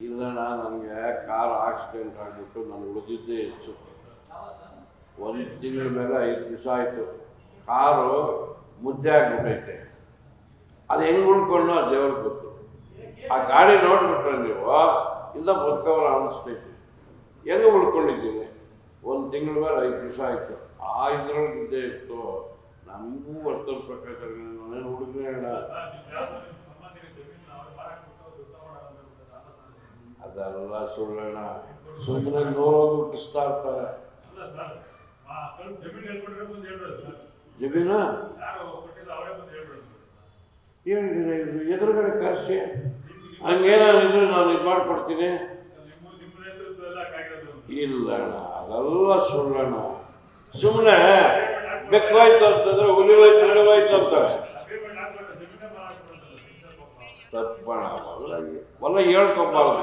ಇಲ್ಲಣ್ಣ, ನನಗೆ car accident ಆಗಿಬಿಟ್ಟು ನಾನು ಉಳಿದಿದ್ದೇ ಹೆಚ್ಚು. ಒಂದು ತಿಂಗಳ ಮೇಲೆ ಐದು ದಿವಸ ಆಯಿತು. ಕಾರು ಮುದ್ದೆ ಆಗಿಬಿಟ್ಟೈತೆ ಅದು ಹೆಂಗೆ ಉಳ್ಕೊಂಡು ಆ ದೇವ್ರಿಗೆ ಗೊತ್ತು. ಆ ಗಾಡಿ ನೋಡಿಬಿಟ್ರೆ ನೀವು, ಇಲ್ಲ ಬದುಕವರ ಅನ್ನಿಸ್ತೈತಿ ಹೆಂಗೆ ಉಳ್ಕೊಂಡಿದ್ದೀನಿ ಒಂದು ತಿಂಗಳ ಮೇಲೆ ಐದು ದಿವಸ ಆಯಿತು. ಆ ಇದ್ರೊಳಗೆ ಇದ್ದೇ ಇತ್ತು. ನಮಗೂ ವರ್ತನ ಪ್ರಕಾರ ನಾನೇನು ಅಣ್ಣ ಅದೆಲ್ಲ ಸುಳ್ಳಣ್ಣ. ಸುಮ್ಮನೆ ನೋಡೋದು ಹುಟ್ಟಿಸ್ತಾ ಇರ್ತಾರೆ ಜಮೀನ ಏನಿದೆ ಇದು ಎದುರುಗಡೆ ಕರೆಸಿ. ಹಂಗೇನಾದ್ರು ನಾನು ಇದು ಮಾಡಿಕೊಡ್ತೀನಿ. ಇಲ್ಲ ಅಣ್ಣ ಅದೆಲ್ಲ ಸುಳ್ಳಣ್ಣ. ಸುಮ್ಮನೆ ಬೆಕ್ಕೋಯ್ತು ಅಂತಂದ್ರೆ ಹುಲಿ ಹೋಯ್ತು ನಡೆ ಹೋಯ್ತು ಅಂತ ತಪ್ಪಣ ಹೊಲ ಹೊಲ ಹೇಳ್ಕೊಬಾರ್ದು.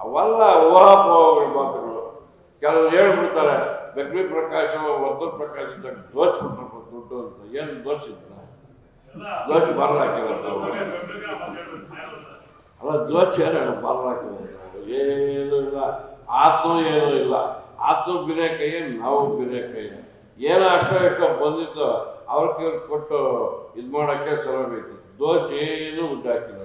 ಅವೆಲ್ಲ ಊಹಾಪೋಹಗಳ ಮಾತುಗಳು ಕೆಲವರು ಹೇಳ್ಬಿಡ್ತಾರೆ ಬೆಕ್ರಿ ಪ್ರಕಾಶ ವರ್ತನ ಪ್ರಕಾಶ ದೋಷ ದೋಷಿಬಿಟ್ರಪ್ಪ ದುಡ್ಡು ಅಂತ. ಏನು ದೋಷ ಇಲ್ಲ. ದೋಷ ಬಾರ್ಲ ಹಾಕಿರೋದು ಅಲ್ಲ, ದೋಷ ಏನು ಬಾರ್ಲ ಹಾಕಿರೋದು ಏನೂ ಇಲ್ಲ. ಆತ್ಮ ಏನೂ ಇಲ್ಲ. ಆತ್ಮ ಬಿರೇ ಕೈ ನಾವು ಬಿರೇ ಕೈ ಏನೋ ಅಷ್ಟೋ ಎಷ್ಟೋ ಬಂದಿತ್ತು ಅವ್ರಿಗೆ ಕೊಟ್ಟು ಇದು ಮಾಡೋಕ್ಕೆ ಸರಬೇಕು ದೋಷ ಏನೂ ಉಂಟಾಕಿಲ್ಲ.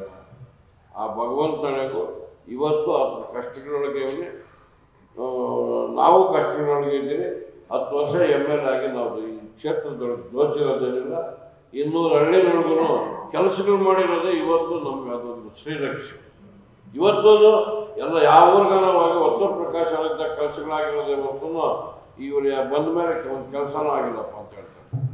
ಆ ಭಗವಂತನಿಗೂ ಇವತ್ತು ಅದು ಕಷ್ಟಗಳೊಳಗೆ ನಾವು ಕಷ್ಟಗಳೊಳಗೆ ಇದ್ದೀವಿ ಹತ್ತು ವರ್ಷ ಎಂ ಎಲ್ ಆಗಿ ನಾವು ಈ ಕ್ಷೇತ್ರದೊಳಗೆ ದೋಚಿರೋದೇನಿಲ್ಲ ಇನ್ನೂರು ಹಳ್ಳಿಗಳಿಗೂ ಕೆಲಸಗಳು ಮಾಡಿರೋದೇ ಇವತ್ತು ನಮಗೆ ಅದೊಂದು ಶ್ರೀರಕ್ಷೆ. ಇವತ್ತು ಎಲ್ಲ ಯಾವ ಊರ್ಗನವಾಗಿ ಒತ್ತು ಪ್ರಕಾಶ ಕೆಲಸಗಳಾಗಿರೋದೇ ಇವತ್ತು ಇವರು ಬಂದ ಮೇಲೆ ಒಂದು ಕೆಲಸನೂ ಆಗಿಲ್ಲಪ್ಪ ಅಂತ ಹೇಳ್ತಾರೆ.